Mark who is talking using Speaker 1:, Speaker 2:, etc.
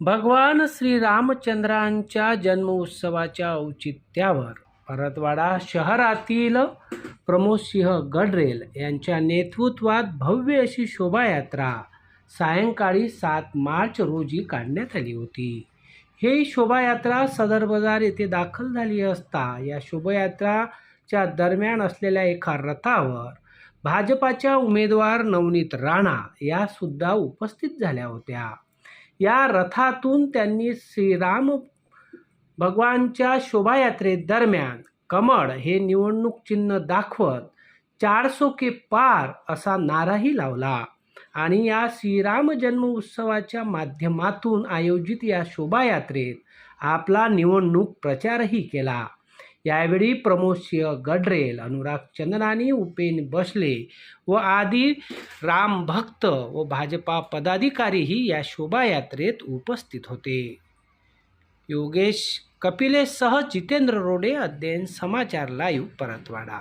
Speaker 1: भगवान श्रीरामचंद्रांच्या जन्मोत्सवाच्या औचित्यावर परतवाडा शहरातील प्रमोदसिंह गडरेल यांच्या नेतृत्वात भव्य अशी शोभायात्रा सायंकाळी सात मार्च रोजी काढण्यात आली होती. ही शोभायात्रा सदर बाजार येथे दाखल झाली असता या शोभायात्राच्या दरम्यान असलेल्या एका रथावर भाजपाच्या उमेदवार नवनीत राणा या सुद्धा उपस्थित झाल्या होत्या. या रथातून त्यांनी श्रीराम भगवानच्या शोभायात्रेदरम्यान कमळ हे निवडणूक चिन्ह दाखवत चारसो के पार असा नाराही लावला. आणि या श्रीराम जन्म उत्सवाच्या माध्यमातून आयोजित या शोभायात्रेत आपला निवडणूक प्रचारही केला. यावेळी प्रमोदसिंह गडरेल अनुराग चंदनानी उपेन बसले व आदी रामभक्त व भाजपा पदाधिकारीही या शोभायात्रेत उपस्थित होते. योगेश कपिलेसह जितेंद्र रोडे अध्ययन समाचार लाईव्ह परतवाडा